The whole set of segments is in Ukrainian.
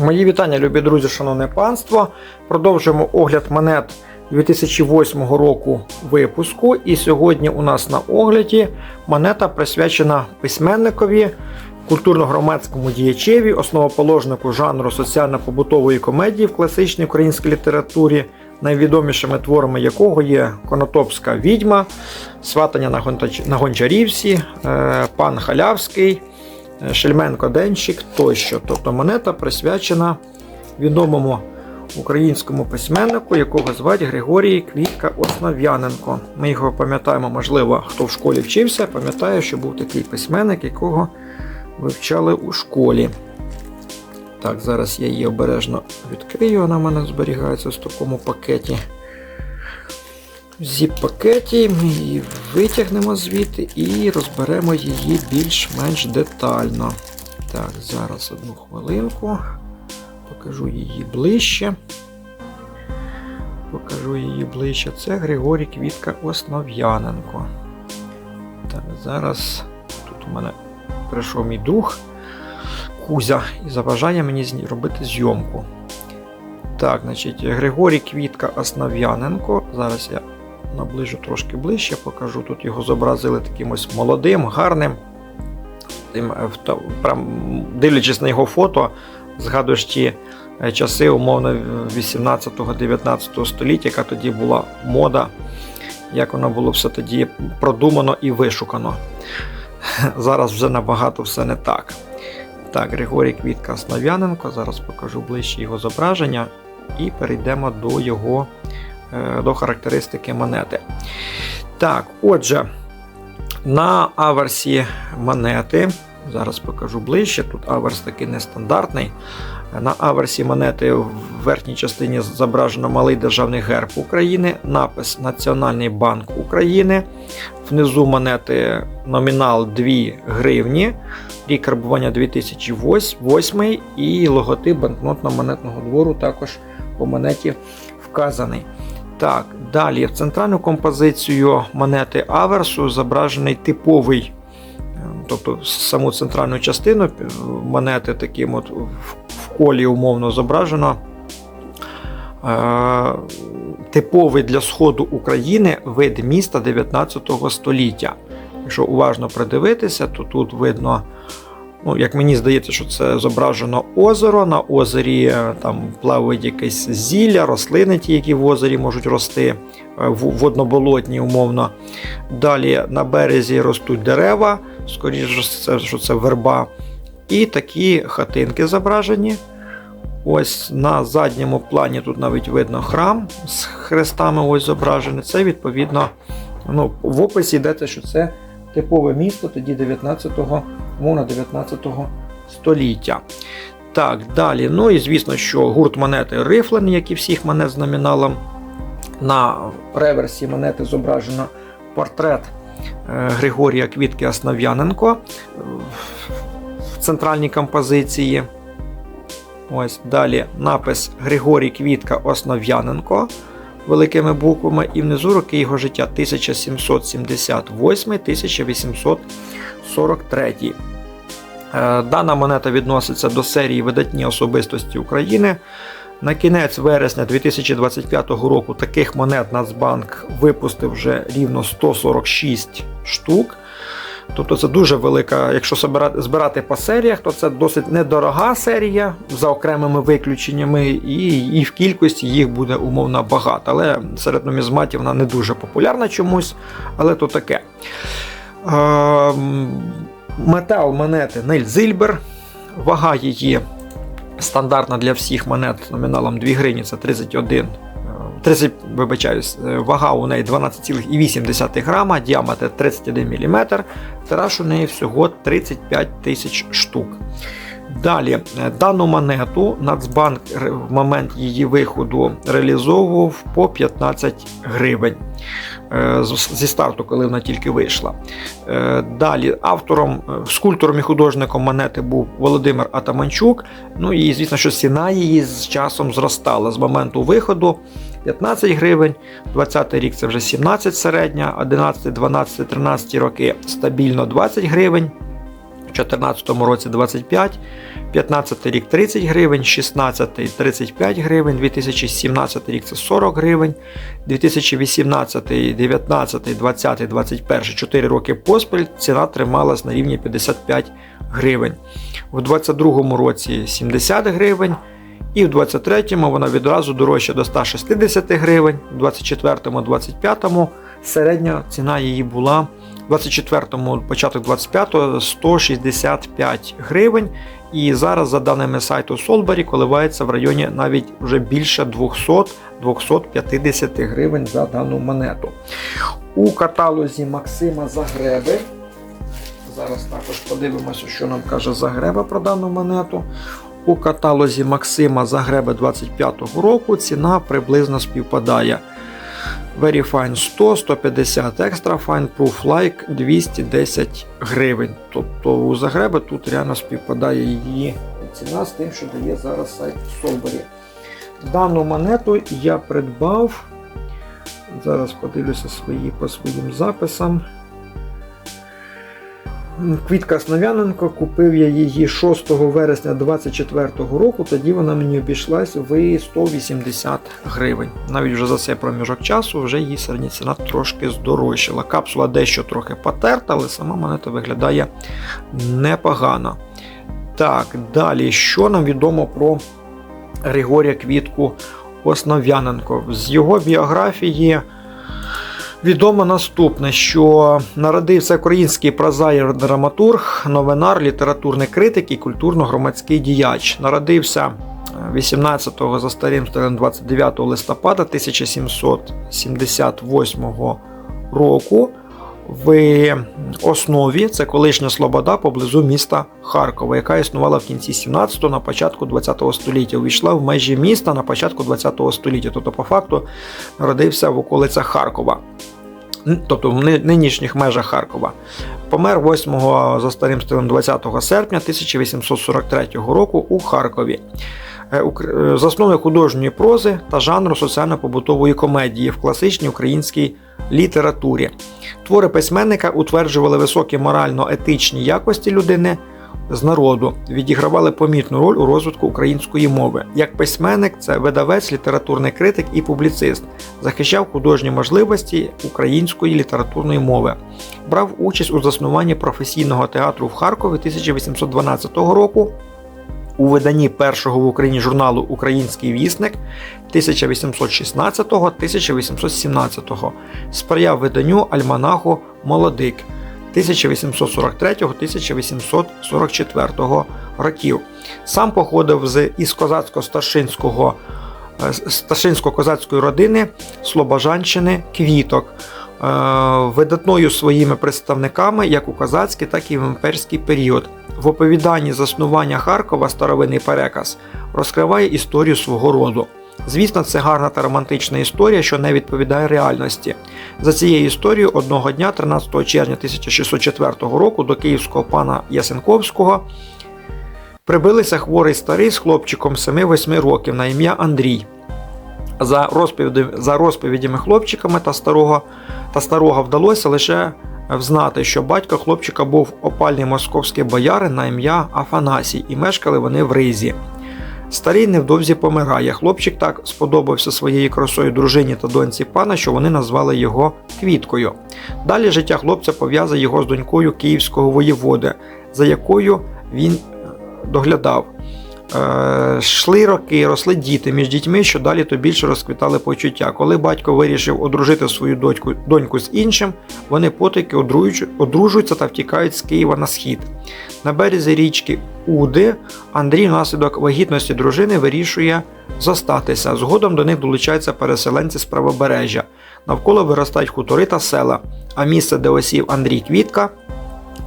Мої вітання, любі друзі, шановне панство. Продовжуємо огляд монет 2008 року випуску. І сьогодні у нас на огляді монета присвячена письменникові, культурно-громадському діячеві, основоположнику жанру соціально-побутової комедії в класичній українській літературі, найвідомішими творами якого є Конотопська відьма, Сватання на Гончарівці, е, Пан Халявський. Шельменко Денщик тощо. Тобто монета присвячена відомому українському письменнику, якого звати Григорій Квітка Основ'яненко. Ми його пам'ятаємо, можливо, хто в школі вчився, пам'ятає, що був такий письменник, якого вивчали у школі. Так, зараз я її обережно відкрию, вона в мене зберігається в такому пакеті. Зіп-пакеті ми її витягнемо звідти і розберемо її більш-менш детально. Так, зараз одну хвилинку. Покажу її ближче. Покажу її ближче. Це Григорій Квітка Основ'яненко. Так, зараз тут у мене прийшов мій друг Кузя і заважає мені робити зйомку. Так, значить, Григорій Квітка Основ'яненко. Зараз я наближу трошки ближче, покажу. Тут його зобразили таким ось молодим, гарним. Е, прям, дивлячись на його фото, згадуєш ті е, часи, умовно 18-19 століття, яка тоді була мода, як воно було все тоді продумано і вишукано. Зараз вже набагато все не так. Так, Григорій Квітка Основ'яненко. Зараз покажу ближче його зображення і перейдемо до його до характеристики монети. Так, отже, на аверсі монети, зараз покажу ближче, тут аверс такий нестандартний. На аверсі монети в верхній частині зображено малий державний герб України, напис Національний банк України. Внизу монети номінал 2 гривні, рік карбування 2008 і логотип банкнотно-монетного двору також по монеті вказаний. Так, далі в центральну композицію монети Аверсу зображений типовий, е, тобто саму центральну частину е, монети таким от в колі умовно зображено. е, Типовий для сходу України вид міста 19 століття. Якщо уважно придивитися, то тут видно, ну, як мені здається, що це зображено озеро. На озері е, там плавають якесь зілля, рослини, ті, які в озері можуть рости, е, в- водноболотні, умовно. Далі на березі ростуть дерева, скоріше, що це верба. І такі хатинки зображені. Ось на задньому плані тут навіть видно храм з хрестами ось зображений. Це відповідно ну, в описі йдеться, що це типове місто тоді 19-го, умовно 19-го століття. Так, далі. Ну і звісно, що гурт монети рифлен, як і всіх монет з. На реверсі монети зображено портрет е, Григорія Квітки Основ'яненко е, в центральній композиції. Ось далі напис Григорій Квітка Основ'яненко великими буквами, і внизу роки його життя 1778-1843. Е, Дана монета відноситься до серії видатні особистості України. На кінець вересня 2025 року таких монет Нацбанк випустив вже рівно 146 штук. Тобто це дуже велика, якщо збирати по серіях, то це досить недорога серія за окремими виключеннями, і, і в кількості їх буде умовно багато. Але серед нумізматів вона не дуже популярна чомусь, але то таке. Ем, Метал монети Нель Зильбер. Вага її стандартна для всіх монет номіналом 2 гривні це 31. Е, 30, вибачаюсь, е, вага у неї 12,8 грама, діаметр 31 мм, тираж у неї всього 35 тисяч штук. Далі, е, дану монету Нацбанк в момент її виходу реалізовував по 15 гривень е, зі старту, коли вона тільки вийшла. Далі автором, скульптором і художником монети був Володимир Атаманчук. Ну і звісно, що ціна її з часом зростала з моменту виходу 15 гривень, 20 рік це вже 17 середня, 11, 12, 13 роки стабільно 20 гривень. У 2014 році 25, 15 рік 30 гривень, 16 35 гривень, 2017 рік це 40 гривень, 2018, 19, 20, 21, 4 роки поспіль ціна трималась на рівні 55 гривень. У 2022 році 70 гривень. І в 23-му вона відразу дорожча до 160 гривень, в 24-му, 25-му середня ціна її була в 24-му, початок 25-го 165 гривень. І зараз, за даними сайту Solberry, коливається в районі навіть вже більше 200-250 гривень за дану монету. У каталозі Максима Загреби. Зараз також подивимося, що нам каже Загреба про дану монету. У каталозі Максима Загреби 25-го року ціна приблизно співпадає. Very Fine 100, 150 Extra Fine Proof Like 210 гривень. Тобто у Загреби тут реально співпадає її ціна з тим, що дає зараз сайт Solberry. Дану монету я придбав. Зараз подивлюся свої по своїм записам. Квітка Слов'яненко, купив я її 6 вересня 2024 року, тоді вона мені обійшлась в 180 гривень. Навіть вже за цей проміжок часу вже її середня ціна трошки здорожчала. Капсула дещо трохи потерта, але сама монета виглядає непогано. Так, далі, що нам відомо про Григорія Квітку Основ'яненко? З його біографії. Відомо наступне, що народився український прозаїр драматург, новинар, літературний критик і культурно-громадський діяч. Народився 18-го за старим стилем 29 листопада 1778 року в основі це колишня Слобода поблизу міста Харкова, яка існувала в кінці 17-го, на початку 20-го століття. Увійшла в межі міста на початку 20-го століття. Тобто, по факту, народився в околицях Харкова. Тобто в нинішніх межах Харкова. Помер 8 за старим стилем 20 серпня 1843 року у Харкові. Е, е, засновник художньої прози та жанру соціально-побутової комедії в класичній українській літературі. Твори письменника утверджували високі морально-етичні якості людини з народу, відігравали помітну роль у розвитку української мови. Як письменник, це видавець, літературний критик і публіцист, захищав художні можливості української літературної мови. Брав участь у заснуванні професійного театру в Харкові 1812 року у виданні першого в Україні журналу Український вісник 1816-1817, сприяв виданню Альманаху Молодик 1843-1844 років. Сам походив з із козацько-старшинського е, старшинсько-козацької родини Слобожанщини Квіток. Е, видатною своїми представниками як у козацький, так і в імперський період. В оповіданні заснування Харкова старовинний переказ розкриває історію свого роду. Звісно, це гарна та романтична історія, що не відповідає реальності. За цією історією одного дня, 13 червня 1604 року, до київського пана Ясенковського прибилися хворий старий з хлопчиком 7-8 років на ім'я Андрій. За розповідями, за розповідями хлопчиками та старого та старого вдалося лише взнати, що батько хлопчика був опальний московський боярин на ім'я Афанасій, і мешкали вони в Ризі. Старий невдовзі помирає. Хлопчик так сподобався своєю красою дружині та доньці пана, що вони назвали його Квіткою. Далі життя хлопця пов'язує його з донькою київського воєводи, за якою він е, доглядав. Е, Шли роки, росли діти між дітьми, що далі то більше розквітали почуття. Коли батько вирішив одружити свою дочку, доньку з іншим, вони потайки одружуються та втікають з Києва на схід. На березі річки Уди Андрій внаслідок вагітності дружини вирішує зостатися. Згодом до них долучаються переселенці з правобережжя. Навколо виростають хутори та села, а місце, де осів Андрій Квітка,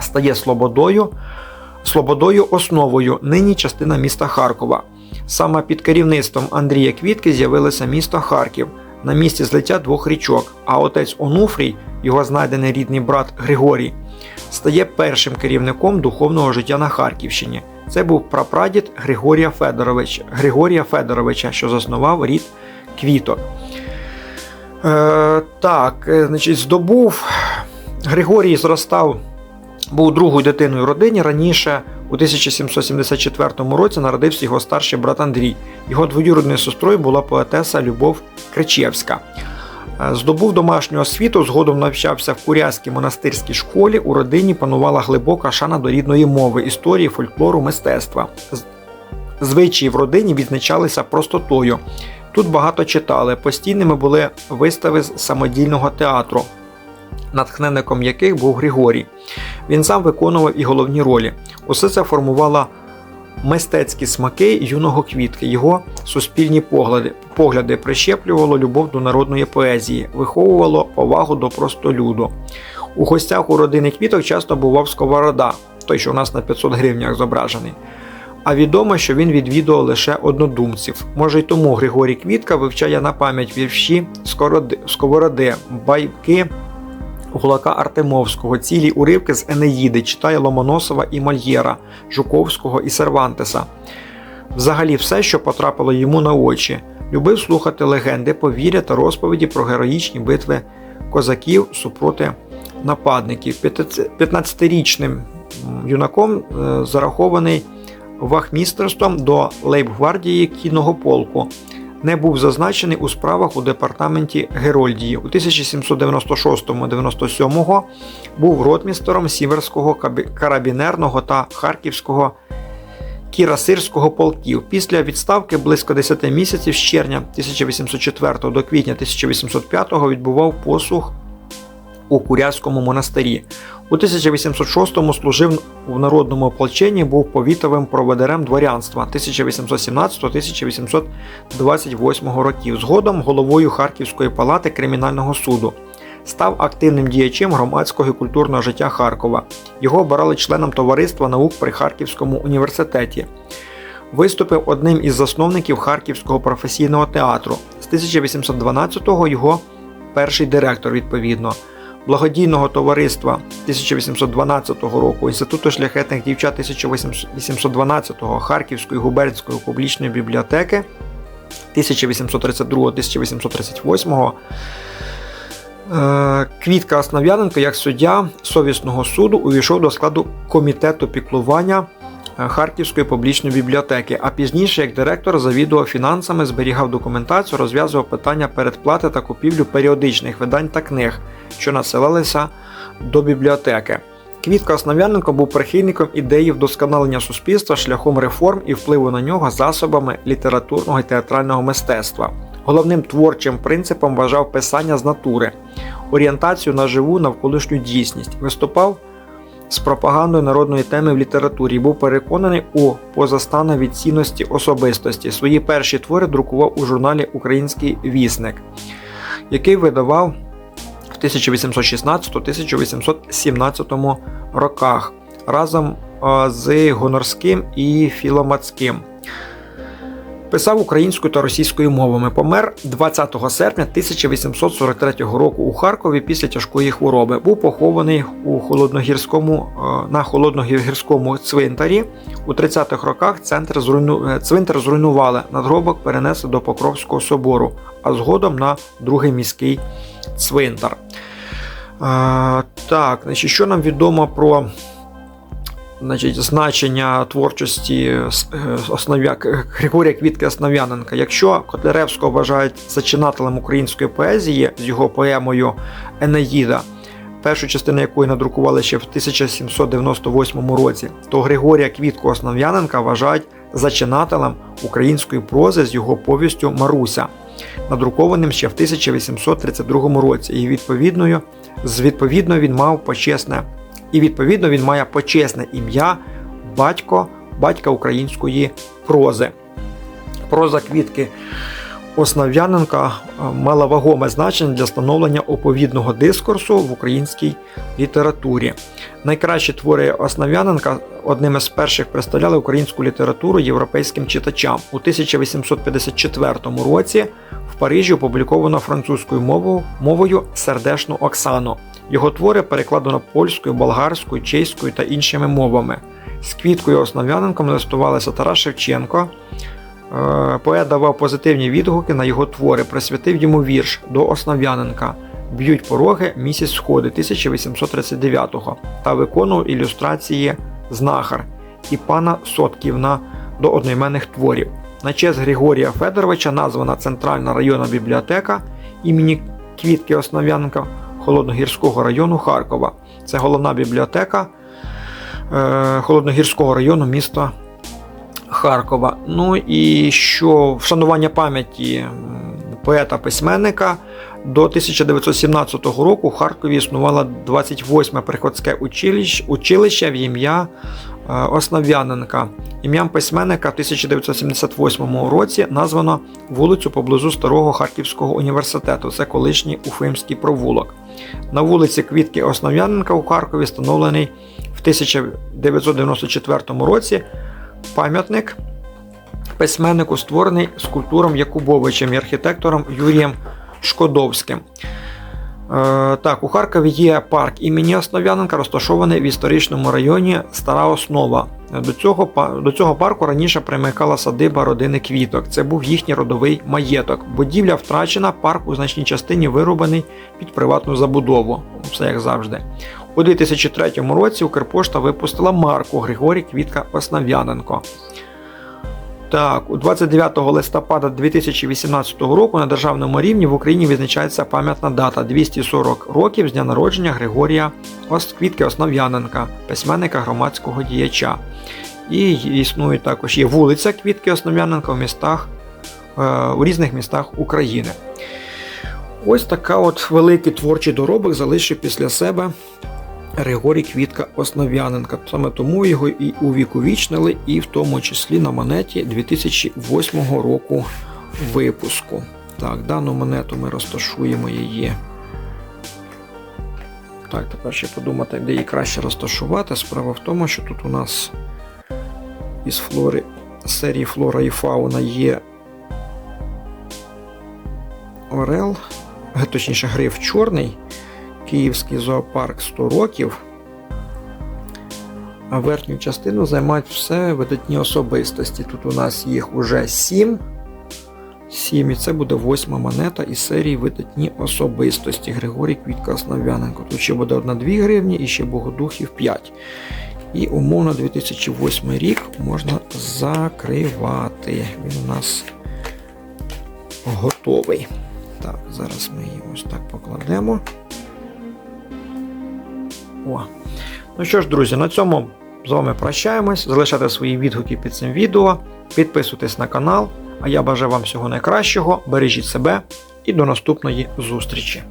стає Слободою. Слободою основою нині частина міста Харкова. Саме під керівництвом Андрія Квітки з'явилося місто Харків на місці злиття двох річок, а отець Онуфрій, його знайдений рідний брат Григорій, стає першим керівником духовного життя на Харківщині. Це був прапрадід Григорія Федоровича, Григорія Федоровича, що заснував рід Квіток. Е, Так, е, значить, здобув Григорій зростав Був другою дитиною в родині. Раніше, у 1774 році, народився його старший брат Андрій. Його двоюродною сестрою була поетеса Любов Кричевська. Е, Здобув домашню освіту, згодом навчався в Курязькій монастирській школі. У родині панувала глибока шана до рідної мови, історії, фольклору, мистецтва. Звичаї в родині відзначалися простотою. Тут багато читали, постійними були вистави з самодільного театру, натхненником яких був Григорій. Він сам виконував і головні ролі. Усе це формувало мистецькі смаки юного квітки, його суспільні погляди, погляди прищеплювало любов до народної поезії, виховувало повагу до простолюду. У гостях у родини квіток часто бував сковорода, той, що у нас на 500 гривнях зображений. А відомо, що він відвідував лише однодумців. Може й тому Григорій Квітка вивчає на пам'ять вірші Сковороди, байки Гулака Артемовського, цілі уривки з Енеїди, читає Ломоносова і Мольєра, Жуковського і Сервантеса. Взагалі, все, що потрапило йому на очі, любив слухати легенди, повір'я та розповіді про героїчні битви козаків супроти нападників. 15-річним юнаком е, зарахований вахмістерством до лейбгвардії кінного полку. Не був зазначений у справах у департаменті Герольдії. У 1796-97 був ротмістером Сіверського карабінерного та Харківського кірасирського полків. Після відставки близько 10 місяців з червня 1804 до квітня 1805 відбував послуг у Курязькому монастирі. У 1806-му служив в народному ополченні, був повітовим проводарем дворянства 1817-1828 років. Згодом головою Харківської палати кримінального суду. Став активним діячем громадського і культурного життя Харкова. Його обирали членом товариства наук при Харківському університеті. Виступив одним із засновників Харківського професійного театру. З 1812-го його перший директор відповідно благодійного товариства 1812 року, Інституту шляхетних дівчат 1812, Харківської губернської публічної бібліотеки 1832-1838. Е, Квітка Основ'яненко як суддя совісного суду увійшов до складу комітету піклування Харківської публічної бібліотеки, а пізніше як директор завідував фінансами, зберігав документацію, розв'язував питання передплати та купівлю періодичних видань та книг, що надсилалися до бібліотеки. Квітка Основ'яненко був прихильником ідеї вдосконалення суспільства шляхом реформ і впливу на нього засобами літературного і театрального мистецтва. Головним творчим принципом вважав писання з натури, орієнтацію на живу навколишню дійсність. Виступав з пропагандою народної теми в літературі був переконаний у позастанові цінності особистості. Свої перші твори друкував у журналі Український вісник, який видавав в 1816-1817 роках разом з Гонорським і Філомацьким. Писав українською та російською мовами. Помер 20 серпня 1843 року у Харкові після тяжкої хвороби. Був похований у холодногірському е, на холодногірському цвинтарі. У 30-х роках центр зруйну... е, цвинтар зруйнували. Надгробок перенесли до Покровського собору, а згодом на другий міський цвинтар. Е, так, значить, що нам відомо про значить, значення творчості е, основ'я... Григорія Квітки Основ'яненка. Якщо Котляревського вважають зачинателем української поезії з його поемою Енеїда, першу частину якої надрукували ще в 1798 році, то Григорія Квітку Основ'яненка вважають зачинателем української прози з його повістю Маруся, надрукованим ще в 1832 році. І відповідною, відповідно він мав почесне і відповідно він має почесне ім'я батько, батька української прози. Проза квітки Основ'яненка е, мала вагоме значення для становлення оповідного дискурсу в українській літературі. Найкращі твори Основ'яненка одним із перших представляли українську літературу європейським читачам. У 1854 році в Парижі опубліковано французькою мовою сердешну Оксану. Його твори перекладено польською, болгарською, чеською та іншими мовами. З квіткою Основ'яненком листувалися Тарас Шевченко. Е, Поет давав позитивні відгуки на його твори, присвятив йому вірш до Основ'яненка. б'ють пороги місяць сходи 1839-го та виконував ілюстрації знахар і пана Сотківна до одноіменних творів. На честь Григорія Федоровича названа Центральна районна бібліотека імені Квітки Основ'яненка Холодногірського району Харкова. Це головна бібліотека е, Холодногірського району міста Харкова. Ну і що вшанування пам'яті поета-письменника до 1917 року в Харкові існувало 28 приходське училище, в ім'я Основ'яненка. Ім'ям письменника в 1978 році названо вулицю поблизу Старого Харківського університету. Це колишній Уфимський провулок. На вулиці Квітки Основ'яненка у Харкові встановлений в 1994 році пам'ятник письменнику, створений скульптором Якубовичем і архітектором Юрієм Шкодовським. Е, так, у Харкові є парк імені Основ'яненка, розташований в історичному районі Стара Основа. До цього, до цього парку раніше примикала садиба родини Квіток. Це був їхній родовий маєток. Будівля втрачена, парк у значній частині вирубаний під приватну забудову. Все як завжди. У 2003 році Укрпошта випустила марку Григорій Квітка Основ'яненко. Так, у 29 листопада 2018 року на державному рівні в Україні відзначається пам'ятна дата 240 років з дня народження Григорія Квітки Основ'яненка, письменника громадського діяча. І існує також є вулиця Квітки Основ'яненка в містах, е, у різних містах України. Ось така от великий творчий доробок залишив після себе Григорій Квітка Основ'яненка. Саме тому його і увіковічнили, і в тому числі на монеті 2008 року випуску. Так, дану монету ми розташуємо її. Так, тепер ще подумати, де її краще розташувати. Справа в тому, що тут у нас із флори серії Флора і Фауна є Орел, точніше, гриф чорний. Київський зоопарк 100 років. А верхню частину займають все видатні особистості. Тут у нас їх уже 7. 7, і це буде восьма монета із серії видатні особистості. Григорій Квітка Основ'яненко. Тут ще буде 1-2 гривні і ще Богодухів 5. І умовно 2008 рік можна закривати. Він у нас готовий. Так, зараз ми її ось так покладемо. О. Ну що ж, друзі, на цьому з вами прощаємось. Залишайте свої відгуки під цим відео, підписуйтесь на канал. А я бажаю вам всього найкращого, бережіть себе і до наступної зустрічі!